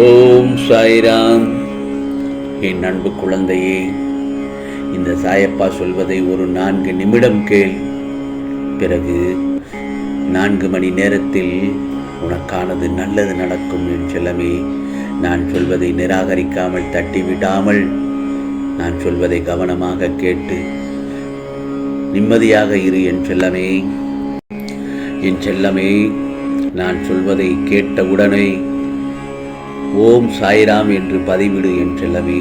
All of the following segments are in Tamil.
ஓம் சாய்ராம். என் அன்பு குழந்தையே இந்த சாயப்பா சொல்வதை ஒரு நான்கு நிமிடம் கேள். பிறகு நான்கு மணி நேரத்தில் உனக்கானது நல்லது நடக்கும் என் செல்லமே. நான் சொல்வதை நிராகரிக்காமல் தட்டிவிடாமல் நான் சொல்வதை கவனமாக கேட்டு நிம்மதியாக இரு என் செல்லமே. என் செல்லமே நான் சொல்வதை கேட்டவுடனே ஓம் சாய்ராம் என்று பதிவிடு என் செல்லமே.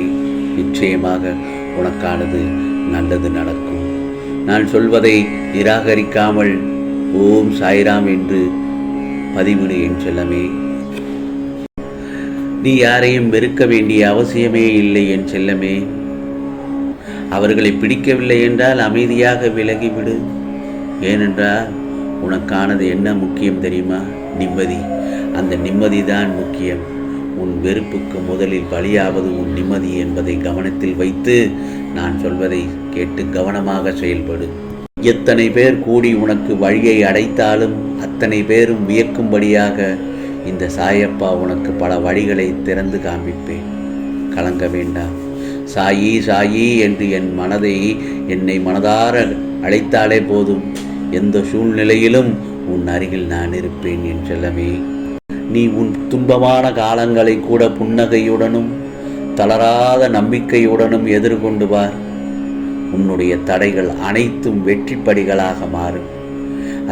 நிச்சயமாக உனக்கானது நல்லது நடக்கும். நான் சொல்வதை நிராகரிக்காமல் ஓம் சாய்ராம் என்று பதிவிடு என் செல்லமே. நீ யாரையும் வெறுக்க வேண்டிய அவசியமே இல்லை என் செல்லமே. அவர்களை பிடிக்கவில்லை என்றால் அமைதியாக விலகிவிடு. ஏனென்றால் உனக்கானது என்ன முக்கியம் தெரியுமா? நிம்மதி. அந்த நிம்மதி தான் முக்கியம். உன் வெறுப்புக்கு முதலில் பலியாவது உன் நிம்மதி என்பதை கவனத்தில் வைத்து நான் சொல்வதை கேட்டு கவனமாக செயல்படு. எத்தனை பேர் கூடி உனக்கு வழியை அடைத்தாலும் அத்தனை பேரும் வியக்கும்படியாக இந்த சாயப்பா உனக்கு பல வழிகளை திறந்து காண்பிப்பேன். கலங்க வேண்டாம் சாயி சாயி என்று என் மனதை என்னை மனதார அழைத்தாலே போதும். எந்த சூழ்நிலையிலும் உன் அருகில் நான் இருப்பேன் என் செல்லமே. நீ உன் துன்பமான காலங்களை கூட புன்னகையுடனும் தளராத நம்பிக்கையுடனும் எதிர்கொண்டு வார். உன்னுடைய தடைகள் அனைத்தும் வெற்றிப்படிகளாக மாறும்.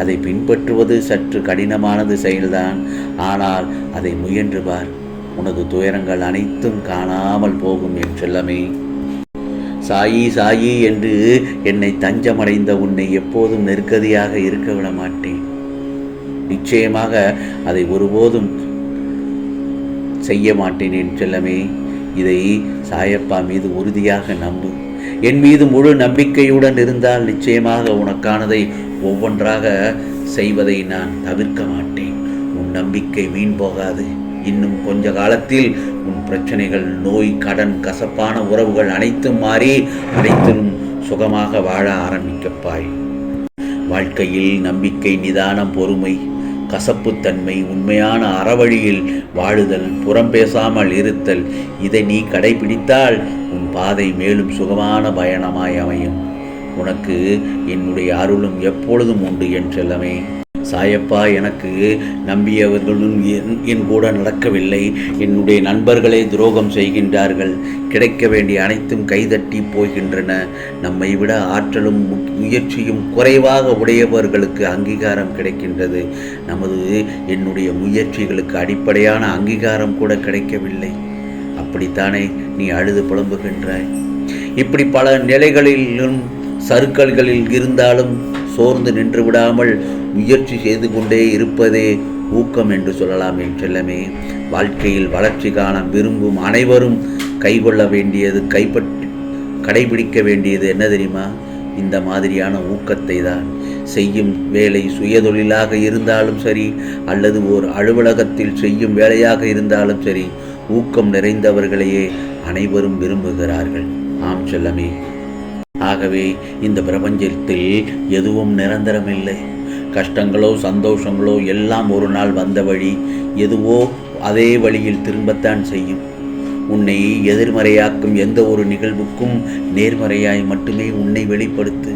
அதை பின்பற்றுவது சற்று கடினமானது செயல்தான் ஆனால் அதை முயன்று பார் உனது துயரங்கள் அனைத்தும் காணாமல் போகும் என் செல்லமே. சாயி சாயி என்று என்னை தஞ்சமடைந்த உன்னை எப்போதும் நெருக்கதியாக இருக்க விட மாட்டேன் நிச்சயமாக அதை ஒருபோதும் செய்ய மாட்டேன் என் செல்லமே. இதை சாயப்பா மீது உறுதியாக நம்பு. என் மீது முழு நம்பிக்கையுடன் இருந்தால் நிச்சயமாக உனக்கானதை ஒவ்வொன்றாக செய்வதை நான் தவிர்க்க மாட்டேன். உன் நம்பிக்கை வீண் போகாது. இன்னும் கொஞ்ச காலத்தில் உன் பிரச்சனைகள் நோய் கடன் கசப்பான உறவுகள் அனைத்தும் மாறி அனைத்திலும் சுகமாக வாழ ஆரம்பிக்கப்பாய் வாழ்க்கையில் நம்பிக்கை நிதானம் பொறுமை கசப்புத்தன்மை உண்மையான அறவழியில் வாழுதல் புறம் பேசாமல் இருத்தல் இதை நீ கடைபிடித்தால் உன் பாதை மேலும் சுகமான பயணமாய் அமையும். உனக்கு என்னுடைய அருளும் எப்பொழுதும் உண்டு என் செல்லமே சாயப்பா எனக்கு நம்பியவர்களும் என் என் கூட நடக்கவில்லை. என்னுடைய நண்பர்களே துரோகம் செய்கின்றார்கள். கிடைக்க வேண்டிய அனைத்தும் கைதட்டி போகின்றன. நம்மை விட ஆற்றலும் முயற்சியும் குறைவாக உடையவர்களுக்கு அங்கீகாரம் கிடைக்கின்றது. நமது என்னுடைய முயற்சிகளுக்கு அடிப்படையான அங்கீகாரம் கூட கிடைக்கவில்லை. அப்படித்தானே நீ அழுது புலம்புகின்றாய்? இப்படி பல நிலைகளிலும் சருக்கல்களில் இருந்தாலும் சோர்ந்து நின்று விடாமல் முயற்சி செய்து கொண்டே இருப்பதே ஊக்கம் என்று சொல்லலாம் என்றெல்லாமே வாழ்க்கையில் வளர்ச்சி காண விரும்பும் அனைவரும் கைகொள்ள வேண்டியது கைப்பற்றி கடைபிடிக்க வேண்டியது என்ன தெரியுமா? இந்த மாதிரியான ஊக்கத்தை தான். செய்யும் வேலை சுயதொழிலாக இருந்தாலும் சரி அல்லது ஓர் அலுவலகத்தில் செய்யும் வேலையாக இருந்தாலும் சரி ஊக்கம் நிறைந்தவர்களையே அனைவரும் விரும்புகிறார்கள். ஆம் செல்லமே. ஆகவே இந்த பிரபஞ்சத்தில் எதுவும் நிரந்தரமில்லை. கஷ்டங்களோ சந்தோஷங்களோ எல்லாம் ஒரு நாள் வந்த வழி எதுவோ அதே வழியில் திரும்பத்தான் செய்யும். உன்னை எதிர்மறையாக்கும் எந்த ஒரு நிகழ்வுக்கும் நேர்மறையாய் மட்டுமே உன்னை வெளிப்படுத்து.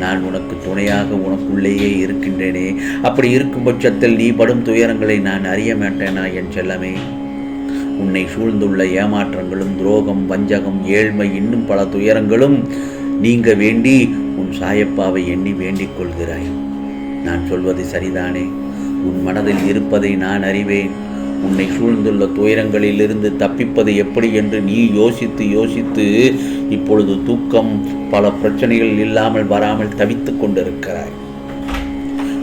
நான் உனக்கு துணையாக உனக்குள்ளேயே இருக்கின்றேனே. அப்படி இருக்கும் பட்சத்தில் நீ படும் துயரங்களை நான் அறிய மாட்டேனா என் செல்லமே? உன்னை சூழ்ந்துள்ள ஏமாற்றங்களும் துரோகம் வஞ்சகம் ஏழ்மை இன்னும் பல துயரங்களும் நீங்க வேண்டி உன் சாயப்பாவை எண்ணி வேண்டிக் கொள்கிறாய். நான் சொல்வது சரிதானே? உன் மனதில் இருப்பதை நான் அறிவேன். உன்னை சூழ்ந்துள்ள துயரங்களிலிருந்து தப்பிப்பது எப்படி என்று நீ யோசித்து யோசித்து இப்பொழுது தூக்கம் பல பிரச்சனைகள் இல்லாமல் வராமல் தவித்துக் கொண்டிருக்கிறாய்.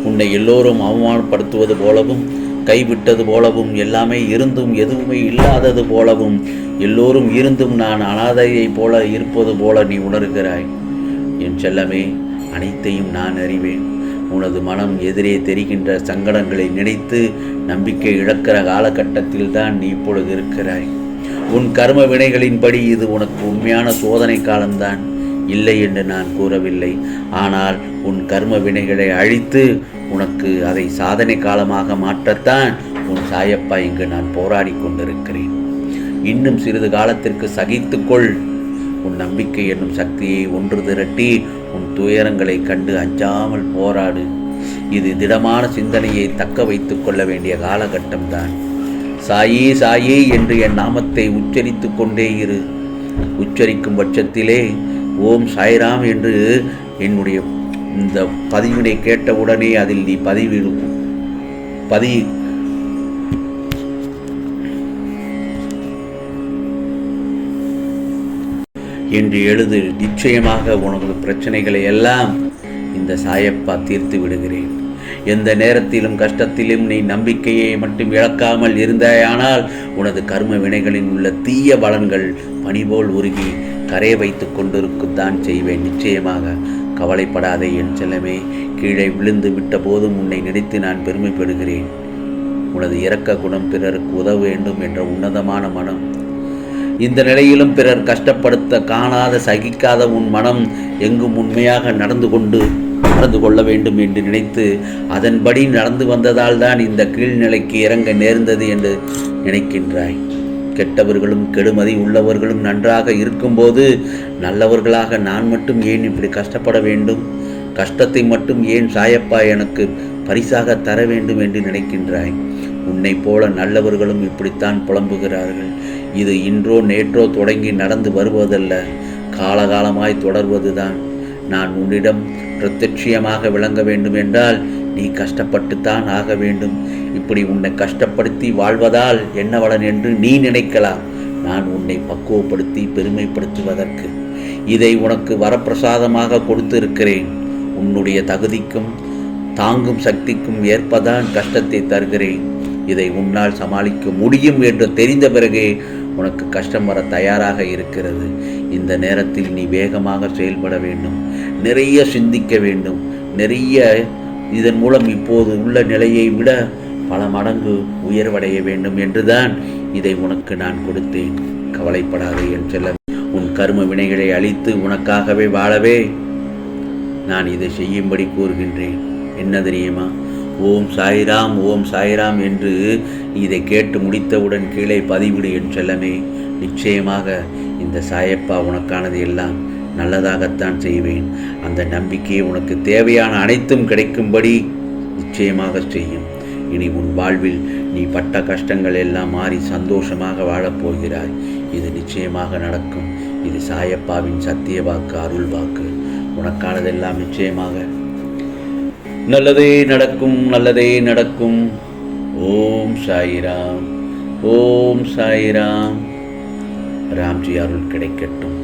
உன்னை எல்லோரும் அவமானப்படுத்துவது போலவும் கைவிட்டது போலவும் எல்லாமே இருந்தும் எதுவுமே இல்லாதது போலவும் எல்லோரும் இருந்தும் நான் அனாதையைப் போல இருப்பது போல நீ உணர்கிறாய். என் செல்லமே அனைத்தையும் நான் அறிவேன். உனது மனம் எதிரே தெரிகின்ற சங்கடங்களை நினைத்து நம்பிக்கை இழக்கிற காலகட்டத்தில் தான் நீ இப்பொழுது இருக்கிறாய். உன் கர்ம வினைகளின்படி இது உனக்கு உண்மையான சோதனை காலம்தான். இல்லை என்று நான் கூறவில்லை. ஆனால் உன் கர்ம வினைகளை அழித்து உனக்கு அதை சாதனை காலமாக மாற்றத்தான் உன் சாயப்பா இங்கு நான் போராடி கொண்டிருக்கிறேன். இன்னும் சிறிது காலத்திற்கு சகித்துக்கொள். உன் நம்பிக்கை என்னும் சக்தியை ஒன்று திரட்டி உன் துயரங்களை கண்டு அஞ்சாமல் போராடு. இது திடமான சிந்தனையை தக்க வைத்துக் கொள்ள வேண்டிய காலகட்டம்தான். சாயி சாயி என்று என் நாமத்தை உச்சரித்து கொண்டே இரு. உச்சரிக்கும் பட்சத்திலே ஓம் சாய்ராம் என்று என்னுடைய இந்த பதிவினை கேட்டவுடனே அதில் நீ பதிவிடும் பதி என்று எழுது நிச்சயமாக உனது பிரச்சனைகளை எல்லாம் இந்த சாயப்பா தீர்த்து விடுகிறேன். எந்த நேரத்திலும் கஷ்டத்திலும் நீ நம்பிக்கையை மட்டும் இழக்காமல் இருந்தாயானால் உனது கர்ம வினைகளில் உள்ள தீய பலன்கள் பனிபோல் உருகி கரை வைத்து கொண்டிருக்குத்தான் செய்வேன். நிச்சயமாக கவலைப்படாதே என் செல்லமே. கீழே விழுந்து விட்ட போதும் உன்னை நினைத்து நான் பெருமைப்படுகிறேன். உனது இரக்க குணம் பிறருக்கு உதவ வேண்டும் என்ற உன்னதமான மனம். இந்த நிலையிலும் பிறர் கஷ்டப்படுத்த காணாத சகிக்காத உன் மனம் எங்கும் உண்மையாக நடந்து கொண்டு நடந்து கொள்ள வேண்டும் என்று நினைத்து அதன்படி நடந்து வந்ததால் தான் இந்த கீழ்நிலைக்கு இறங்க நேர்ந்தது என்று நினைக்கின்றாய். கெட்டவர்களும் கெடுமதி உள்ளவர்களும் நன்றாக இருக்கும்போது நல்லவர்களாக நான் மட்டும் ஏன் இப்படி கஷ்டப்பட வேண்டும்? கஷ்டத்தை மட்டும் ஏன் சாயப்பா எனக்கு பரிசாக தர வேண்டும் என்று நினைக்கின்றாய்? உன்னை போல நல்லவர்களும் இப்படித்தான் புலம்புகிறார்கள். இது இன்றோ நேற்றோ தொடங்கி நடந்து வருவதல்ல காலகாலமாய் தொடர்வதுதான். நான் உன்னிடம் பிரத்யட்சியமாக விளங்க வேண்டும் என்றால் நீ கஷ்டப்பட்டுத்தான் ஆக வேண்டும். இப்படி உன்னை கஷ்டப்படுத்தி வாழ்வதால் என்ன வளன் என்று நீ நினைக்கலாம். நான் உன்னை பக்குவப்படுத்தி பெருமைப்படுத்துவதற்கு இதை உனக்கு வரப்பிரசாதமாக கொடுத்திருக்கிறேன். உன்னுடைய தகுதிக்கும் தாங்கும் சக்திக்கும் ஏற்பதான் கஷ்டத்தை தருகிறேன். இதை உன்னால் சமாளிக்க முடியும் என்று தெரிந்த பிறகே உனக்கு கஷ்டம் வர தயாராக இருக்கிறது. இந்த நேரத்தில் நீ வேகமாக செயல்பட வேண்டும். நிறைய சிந்திக்க வேண்டும். நிறைய இதன் மூலம் இப்போது உள்ள நிலையை விட பல மடங்கு உயர்வடைய வேண்டும் என்றுதான் இதை உனக்கு நான் கொடுத்தேன். கவலைப்படாதே என் செல்ல உன் கர்ம வினைகளை அழித்து உனக்காகவே வாழவே நான் இதை செய்யும்படி கூறுகின்றேன். என்ன தெரியுமா? ஓம் சாய்ராம் ஓம் சாய்ராம் என்று இதை கேட்டு முடித்தவுடன் கீழே பதிவிடு என் செல்லமே. நிச்சயமாக இந்த சாயப்பா உனக்கானது எல்லாம். நல்லதாகத்தான் செய்வேன். அந்த நம்பிக்கையை உனக்கு தேவையான அனைத்தும் கிடைக்கும்படி நிச்சயமாக செய்யும். இனி உன் வாழ்வில் நீ பட்ட கஷ்டங்கள் எல்லாம் மாறி சந்தோஷமாக வாழப்போகிறாய் இது நிச்சயமாக நடக்கும். இது சாயப்பாவின் சத்திய வாக்கு அருள் வாக்கு. உனக்கானதெல்லாம் நிச்சயமாக. நல்லதே நடக்கும் நல்லதே நடக்கும். ஓம் சாயிராம் ஓம் சாயிராம். ராம்ஜி அருள் கிடைக்கட்டும்.